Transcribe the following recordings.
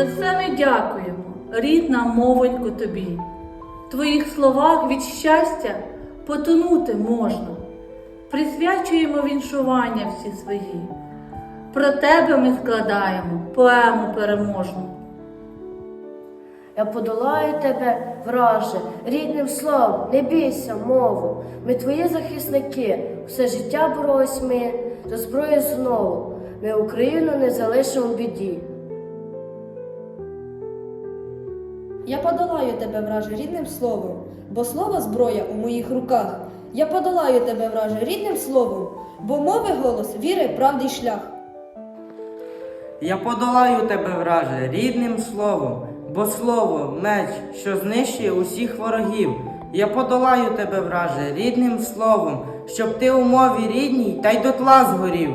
За все ми дякуємо, рідна мовонько тобі. В твоїх словах від щастя потонути можна. Присвячуємо віншування всі свої. Про тебе ми складаємо поему переможну. Я подолаю тебе, враже, рідним словом, не бійся мову. Ми твої захисники, все життя боролись за зброю знову. Ми Україну не залишимо в біді. Я подолаю тебе, враже, рідним словом, бо слово зброя у моїх руках. Я подолаю тебе, враже, рідним словом, бо мови голос віри, правди й шлях. Я подолаю тебе, враже, рідним словом, бо слово меч, що знищує усіх ворогів. Я подолаю тебе, враже, рідним словом, щоб ти у мові рідній та й дотла згорів.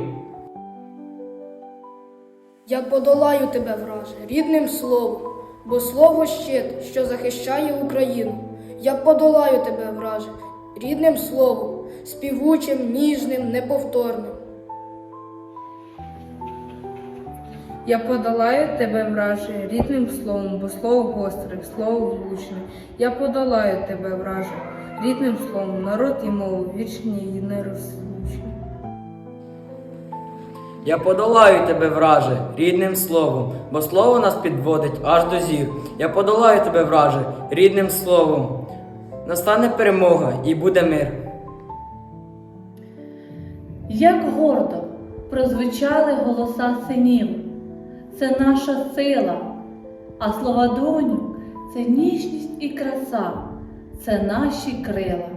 Я подолаю тебе, враже, рідним словом, бо слово щит, що захищає Україну. Я подолаю тебе, враже, рідним словом, співучим, ніжним, неповторним. Я подолаю тебе, враже, рідним словом, бо слово гостре, слово влучне. Я подолаю тебе, враже, рідним словом, народ і мову вічні і нерозлучні. Я подолаю тебе, враже, рідним словом, бо слово нас підводить аж до зір. Я подолаю тебе, враже, рідним словом. Настане перемога і буде мир. Як гордо прозвучали голоса синів. Це наша сила, а слова доню це ніжність і краса, це наші крила.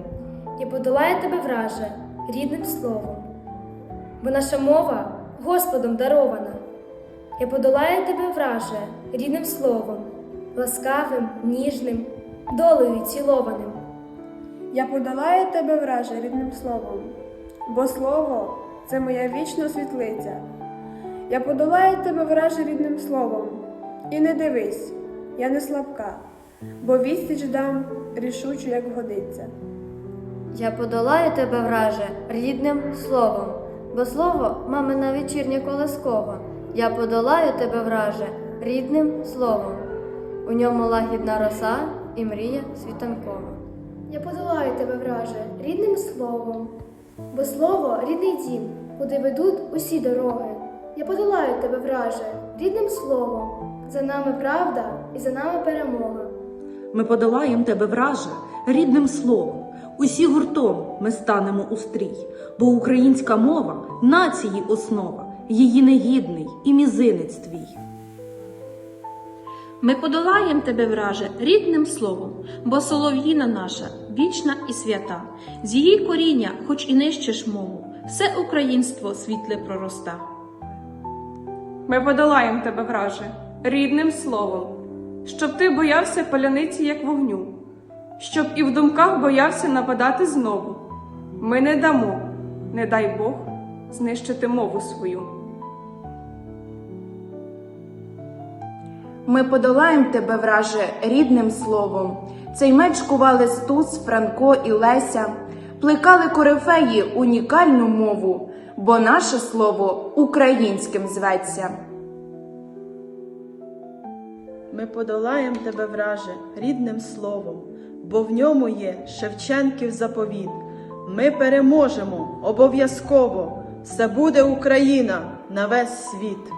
Я подолаю тебе, враже, рідним словом, бо наша мова Господом дарована. Я подолаю тебе, враже, рідним словом, ласкавим, ніжним, долею цілованим. Я подолаю тебе, враже, рідним словом, бо слово це моя вічна світлиця. Я подолаю тебе, враже, рідним словом, і не дивись, я не слабка, бо відсіч дам рішучу, як годиться. Я подолаю тебе, враже, рідним словом, бо слово мамина вечірня колискова. Я подолаю тебе, враже, рідним словом. У ньому лагідна роса і мрія світанкова. Я подолаю тебе, враже, рідним словом, бо слово рідний дім, куди ведуть усі дороги. Я подолаю тебе, враже, рідним словом. За нами правда і за нами перемога. Ми подолаєм тебе, враже, рідним словом. Усі гуртом ми станемо у стрій, бо українська мова нації основа, її негідний і мізинець твій. Ми подолаєм тебе, враже, рідним словом, бо солов'їна наша вічна і свята. З її коріння, хоч і нищиш мову, все українство світле пророста. Ми подолаєм тебе, враже, рідним словом, щоб ти боявся паляниці, як вогню, щоб і в думках боявся нападати знову. Ми не дамо, не дай Бог, знищити мову свою. Ми подолаєм тебе, враже, рідним словом. Цей меч кували Стус, Франко і Леся, плекали корифеї унікальну мову, бо наше слово українським зветься. Ми подолаєм тебе, враже, рідним словом, бо в ньому є Шевченків заповіт. Ми переможемо обов'язково. Все буде Україна на весь світ.